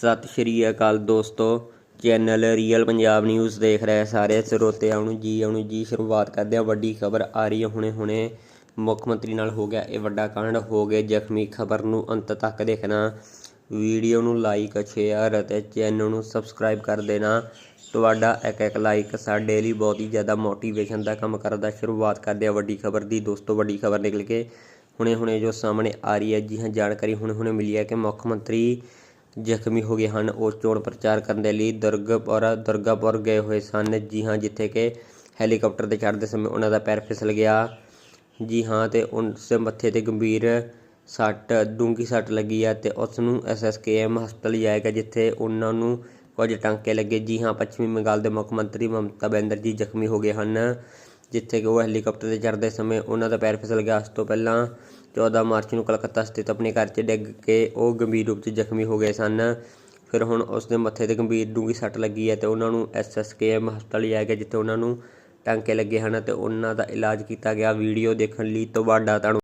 ਸਤਿ ਸ਼੍ਰੀ ਅਕਾਲ ਦੋਸਤੋ। Channel real Punjab news ਦੇਖ ਰਹੇ ਸਾਰੇ ਸਰੋਤਿਆਂ ਨੂੰ। ਜੀ ਆਉਣ ਜੀ, ਸ਼ੁਰੂਆਤ ਕਰਦੇ ਹਾਂ। ਵੱਡੀ ਖਬਰ ਆ ਰਹੀ ਹੈ। ਹੁਣੇ ਹੁਣੇ ਮੁੱਖ ਮੰਤਰੀ ਨਾਲ ਹੋ ਗਿਆ ਇਹ ਵੱਡਾ ਕਾਂਡ। ਹੋ ਗਏ ਜ਼ਖਮੀ। ਖਬਰ ਨੂੰ ਅੰਤ ਤੱਕ ਦੇਖਣਾ। ਵੀਡੀਓ ਨੂੰ ਲਾਈਕ ਸ਼ੇਅਰ ਅਤੇ ਚੈਨਲ ਨੂੰ ਸਬਸਕ੍ਰਾਈਬ ਕਰ ਦੇਣਾ। ਤੁਹਾਡਾ ਇੱਕ ਇੱਕ ਲਾਈਕ ਸਾਡੇ ਲਈ ਬਹੁਤ ਹੀ ਜ਼ਿਆਦਾ ਮੋਟੀਵੇਸ਼ਨ ਦਾ ਕੰਮ ਕਰਦਾ ਸ਼ੁਰੂਆਤ ਕਰਦੇ ਆ ਵੱਡੀ ਖਬਰ ਦੀ। ਦੋਸਤੋ, ਵੱਡੀ ਖਬਰ ਨਿਕਲ ਕੇ ਹੁਣੇ ਹੁਣੇ ਜੋ ਸਾਹਮਣੇ ਆ ਰਹੀ ਹੈ। ਜੀ ਹਾਂ, ਜਾਣਕਾਰੀ ਹੁਣੇ ਹੁਣੇ ਮਿਲੀ ਹੈ ਕਿ ਮੁੱਖ ਮੰਤਰੀ ਜ਼ਖਮੀ ਹੋ ਗਏ ਹਨ। ਉਹ ਚੋਣ ਪ੍ਰਚਾਰ ਕਰਨ ਦੇ ਲਈ ਦੁਰਗਪੁਰ, ਦੁਰਗਾਪੁਰ ਗਏ ਹੋਏ ਸਨ। ਜੀ ਹਾਂ, ਜਿੱਥੇ ਕਿ ਹੈਲੀਕਾਪਟਰ ਤੇ ਚੜ੍ਹਦੇ ਸਮੇਂ ਉਹਨਾਂ ਦਾ ਪੈਰ ਫਿਸਲ ਗਿਆ। ਜੀ ਹਾਂ, ਤੇ ਉਸ ਮੱਥੇ ਤੇ ਗੰਭੀਰ ਸੱਟ, ਡੂੰਘੀ ਸੱਟ ਲੱਗੀ ਹੈ ਤੇ ਉਸ ਨੂੰ ਐਸਐਸਕੇਐਮ ਹਸਪਤਾਲ ਲਿਜਾਇਆ ਗਿਆ, ਜਿੱਥੇ ਉਹਨਾਂ ਨੂੰ ਕੁਝ ਟਾਂਕੇ ਲੱਗੇ। ਜੀ ਹਾਂ, ਪੱਛਮੀ ਬੰਗਾਲ ਦੇ ਮੁੱਖ ਮੰਤਰੀ ਮਮਤਾ ਬੈਨਰਜੀ ਜ਼ਖਮੀ ਹੋ ਗਏ ਹਨ। ਜਿੱਥੇ ਕਿ ਉਹ ਹੈਲੀਕਾਪਟਰ ਤੇ ਚੜ੍ਹਦੇ ਸਮੇਂ ਉਹਨਾਂ ਦਾ ਪੈਰ ਫਿਸਲ ਗਿਆ। ਉਸ ਤੋਂ ਪਹਿਲਾਂ 14 ਮਾਰਚ ਨੂੰ ਕਲਕੱਤਾ ਸਥਿਤ ਆਪਣੇ ਘਰ 'ਚ ਡਿੱਗ ਕੇ ਉਹ ਗੰਭੀਰ ਰੂਪ 'ਚ ਜ਼ਖਮੀ ਹੋ ਗਏ ਸਨ। ਫਿਰ ਹੁਣ ਉਸ ਦੇ ਮੱਥੇ ਤੇ ਗੰਭੀਰ ਡੂੰਘੀ ਸੱਟ ਲੱਗੀ ਹੈ ਤੇ ਉਹਨਾਂ ਨੂੰ ਐਸਐਸਕੇਐਮ ਹਸਪਤਾਲ ਲਿਜਾਇਆ ਗਿਆ, ਜਿੱਥੇ ਉਹਨਾਂ ਨੂੰ ਟਾਂਕੇ ਲੱਗੇ ਹਨ ਤੇ ਉਹਨਾਂ ਦਾ ਇਲਾਜ ਕੀਤਾ ਗਿਆ। ਵੀਡੀਓ ਦੇਖਣ ਲਈ ਤੁਹਾਡਾ ਧੰਨਵਾਦ।